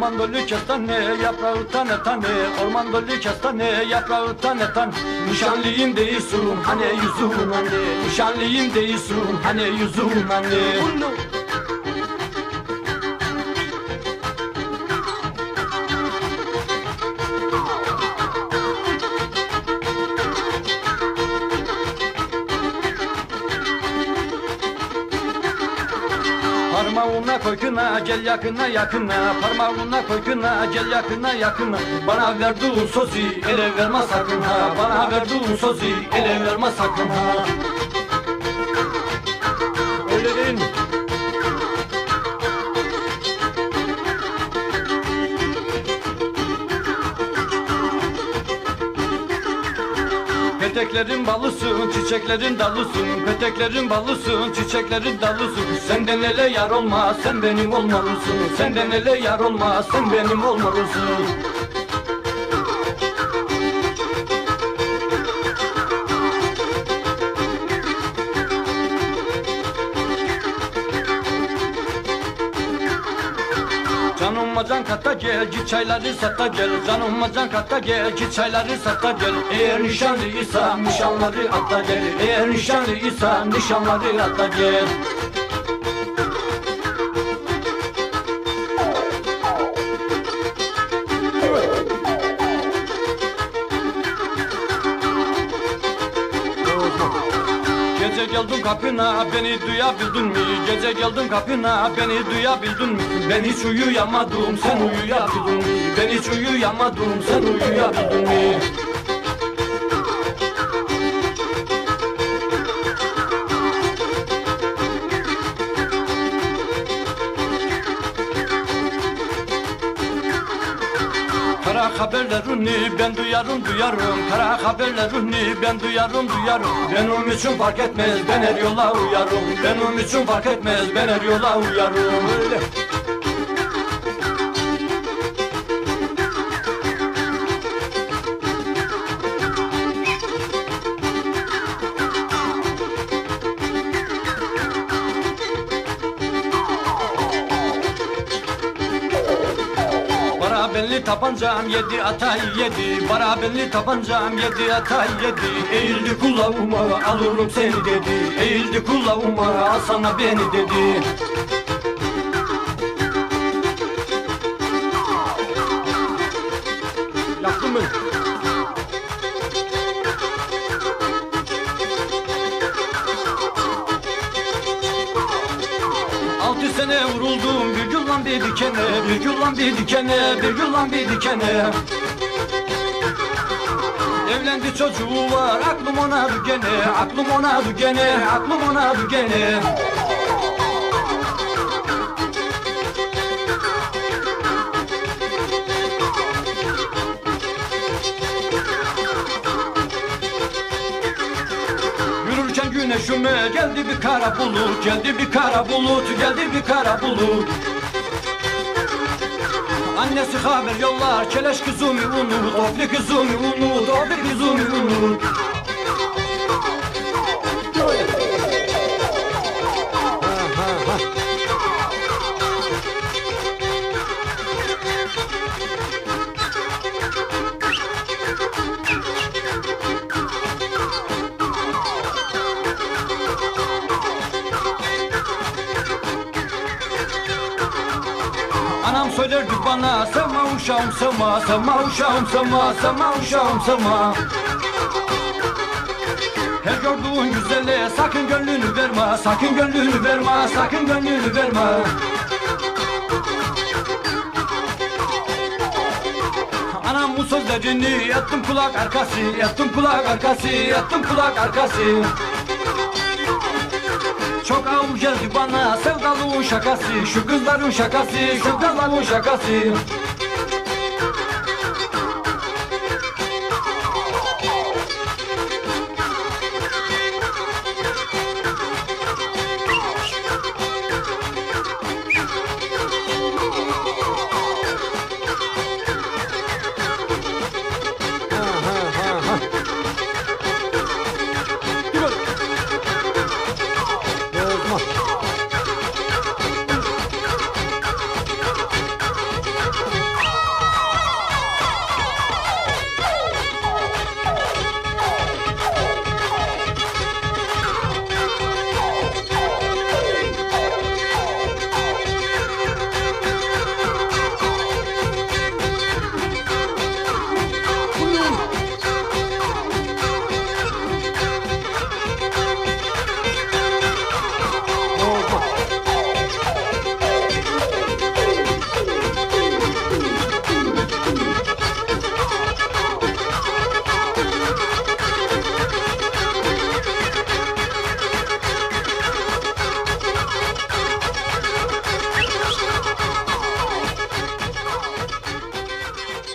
dolu kestane yaprağı tane tane. Orman dolu kestane yaprağı tane tane. Nişanlıyım değilsin hani yüzüm anne. Nişanlıyım değilsin hani yüzüm anne. Parmağına koy kına gel yakına yakına. Parmağına koy kına gel yakına yakına. Bana verduğun sözü ele verme sakın ha. Bana verduğun sözü ele verme sakın ha. Öyle? Peteklerin balısın, çiçeklerin dalısın Peteklerin balısın, çiçeklerin dalısın Senden ele yar olmaz, sen benim olmalısın. Senden ele yar olmaz, sen benim olmalısın can kata gel git çayları sata gel. Canıma can kata gel git çayları sata gel. Eğer nişanlıysa nişanları atla gel. Eğer nişanlıysa nişanları atla gel kapına beni duyabildin mi? Gece geldim kapına beni duyabildin mi? Ben hiç uyuyamadım sen uyuyabildin mi? Ben hiç uyuyamadım sen uyuyabildin mi? Kara haberlerini ben duyarım duyarım. Kara haberlerini ben duyarım duyarım. Benim için fark etmez ben her yola uyarım. Benim için fark etmez ben her yola uyarım. Öyle. Bara belli tabancam yedi atay yedi. Bara belli tabancam yedi atay yedi. Eğildi kulağıma alırım seni dedi. Eğildi kulağıma al sana beni dedi. Yaktın mı? Vuruldum bir dikene Bir gün lan bir dikene bir gün lan bir dikene. Evlendi çocuğu var aklım ona gene Aklım ona gene aklım ona Yürürken güneşime geldi bir kara bulut Geldi bir kara bulut geldi bir kara bulut Annesi haber yollar keleş kızımı unut Ofli kızımı unut ofli kızımı unut söylerdi bana Sevma uşağım sevma Sevma uşağım sevma Sevma uşağım sevma Her gördüğün güzele sakın gönlünü verme Sakın gönlünü verme Sakın gönlünü verme. Anam bu sözlerini yattım kulak arkası Yattım kulak arkası Yattım kulak arkası çok geldi bana sevdalığın şakası Şu kızların şakası, şu kızların şakası